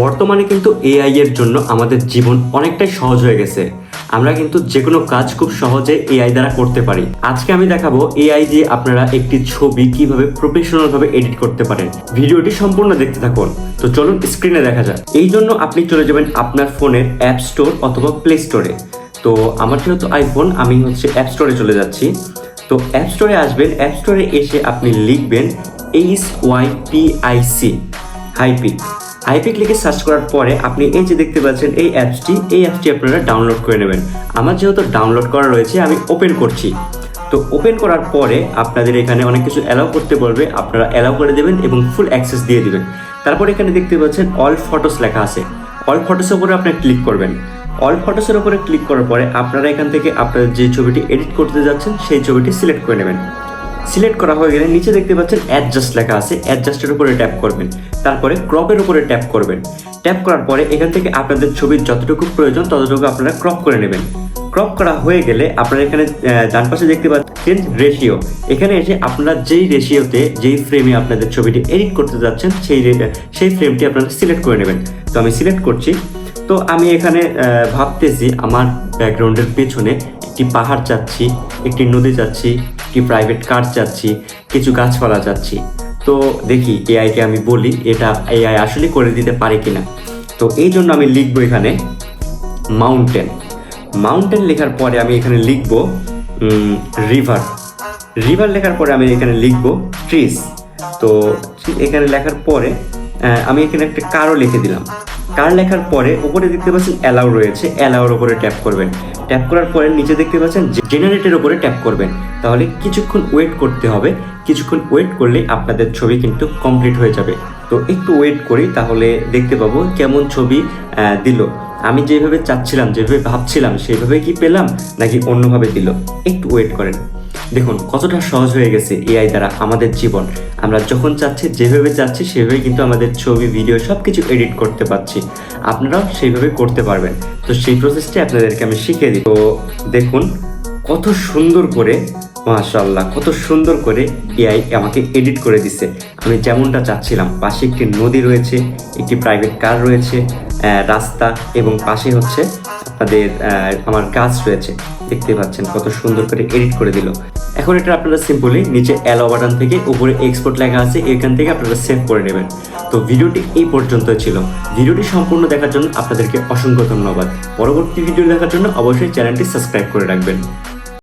বর্তমানে কিন্তু এআই এর জন্য আমাদের জীবন অনেকটাই সহজ হয়ে গেছে। আমরা কিন্তু যে কোনো কাজ খুব সহজে এআই দ্বারা করতে পারি। আজকে আমি দেখাবো এআই দিয়ে আপনারা একটি ছবি কীভাবে প্রফেশনাল ভাবে এডিট করতে পারেন। ভিডিওটি সম্পূর্ণ দেখতে থাকুন। তো চলুন স্ক্রিনে দেখা যাক। এই জন্য আপনি চলে যাবেন আপনার ফোনের অ্যাপ স্টোর অথবা প্লে স্টোরে তো আমার যেহেতু আইফোন আমি হচ্ছে অ্যাপ স্টোরে চলে যাচ্ছি। তো অ্যাপ স্টোরে আসবেন। অ্যাপ স্টোরে এসে আপনি লিখবেন H Y P I C Hypic Hypic লিখে সার্চ করার পরে আপনি এই যে দেখতে পাচ্ছেন, এই অ্যাপসটি এই অ্যাপসটি আপনারা ডাউনলোড করে নেবেন। আমার যেহেতু ডাউনলোড করা রয়েছে, আমি ওপেন করছি। তো ওপেন করার পরে আপনাদের এখানে অনেক কিছু অ্যালাউ করতে বলবে। আপনারা অ্যালাউ করে দেবেন এবং ফুল অ্যাক্সেস দিয়ে দিবেন। তারপর এখানে দেখতে পাচ্ছেন অল ফটোস লেখা আছে। অল ফটোসের উপরে আপনি ক্লিক করবেন। অল ফটোসের উপরে ক্লিক করার পরে আপনারা এখান থেকে আপনাদের যে ছবিটি এডিট করতে যাচ্ছেন, সেই ছবিটি সিলেক্ট করে নেবেন। সিলেক্ট করা হয়ে গেলে নিচে দেখতে পাচ্ছেন অ্যাডজাস্ট লেখা আছে। অ্যাডজাস্টের উপরে ট্যাপ করবেন। তারপরে ক্রপের উপরে ট্যাপ করবেন। ট্যাপ করার পরে এখান থেকে আপনাদের ছবির যতটুকু প্রয়োজন ততটুকু আপনারা ক্রপ করে নেবেন। ক্রপ করা হয়ে গেলে আপনারা এখানে ডান পাশে দেখতে পাচ্ছেন রেশিও এখানে এসে আপনারা যেই রেশিওতে যেই ফ্রেমে আপনাদের ছবিটি এডিট করতে যাচ্ছেন, সেই সেই ফ্রেমটি আপনারা সিলেক্ট করে নেবেন। তো আমি সিলেক্ট করছি। তো আমি এখানে ভাবতেছি আমার ব্যাকগ্রাউন্ডের পেছনে একটি পাহাড় চাচ্ছি, একটি নদী চাচ্ছি একটি প্রাইভেট কার চাচ্ছি কিছু গাছপালা চাচ্ছি তো দেখি এআইকে আমি বলি, এটা এআই আসলে করে দিতে পারে কিনা। তো এই জন্য আমি লিখব এখানে মাউন্টেন মাউন্টেন লেখার পরে আমি এখানে লিখব রিভার রিভার লেখার পরে আমি এখানে লিখব ট্রিস তো এখানে লেখার পরে আমি এখানে একটা কারও লিখে দিলাম। কার লেখার পরে উপরে দেখতে পাচ্ছেন অ্যালাউ রয়েছে। অ্যালাউর উপরে ট্যাপ করবেন। ট্যাপ করার পরে নিচে দেখতে পাচ্ছেন জেনারেটের উপরে ট্যাপ করবেন। তাহলে কিছুক্ষণ ওয়েট করতে হবে। কিছুক্ষণ ওয়েট করলে আপনাদের ছবি কিন্তু কমপ্লিট হয়ে যাবে। তো একটু ওয়েট করি, তাহলে দেখতে পাবো কেমন ছবি দিল। আমি যেভাবে চাচ্ছিলাম, যেভাবে ভাবছিলাম, সেভাবে কি পেলাম, নাকি অন্যভাবে দিল? একটু ওয়েট করেন। দেখুন, কতটা সহজ হয়ে গেছে এআই দ্বারা আমাদের জীবন। আমরা যখন চাচ্ছি, যেভাবে চাচ্ছি সেভাবে কিন্তু আমাদের ছবি ভিডিও সব কিছু এডিট করতে পারছি। আপনারাও সেইভাবে করতে পারবেন। তো সেই প্রসেসটি আপনাদেরকে আমি শিখিয়ে দিই। তো দেখুন, কত সুন্দর করে মাশাল্লাহ কত সুন্দর করে এআই আমাকে এডিট করে দিচ্ছে আমি যেমনটা চাচ্ছিলাম, পাশে একটি নদী রয়েছে, একটি প্রাইভেট কার রয়েছে রাস্তা এবং পাশে হচ্ছে আহ, আমার কাজ রয়েছে। দেখতে পাচ্ছেন কত সুন্দর করে এডিট করে দিল। এখন এটা আপনারা সিম্পলি নিচে অ্যালো বাটন থেকে উপরে এক্সপোর্ট লেখা আছে এখান থেকে আপনারা সেভ করে নেবেন। তো ভিডিওটি এই পর্যন্ত ছিল। ভিডিওটি সম্পূর্ণ দেখার জন্য আপনাদেরকে অসংখ্য ধন্যবাদ। পরবর্তী ভিডিও দেখার জন্য অবশ্যই চ্যানেলটি সাবস্ক্রাইব করে রাখবেন।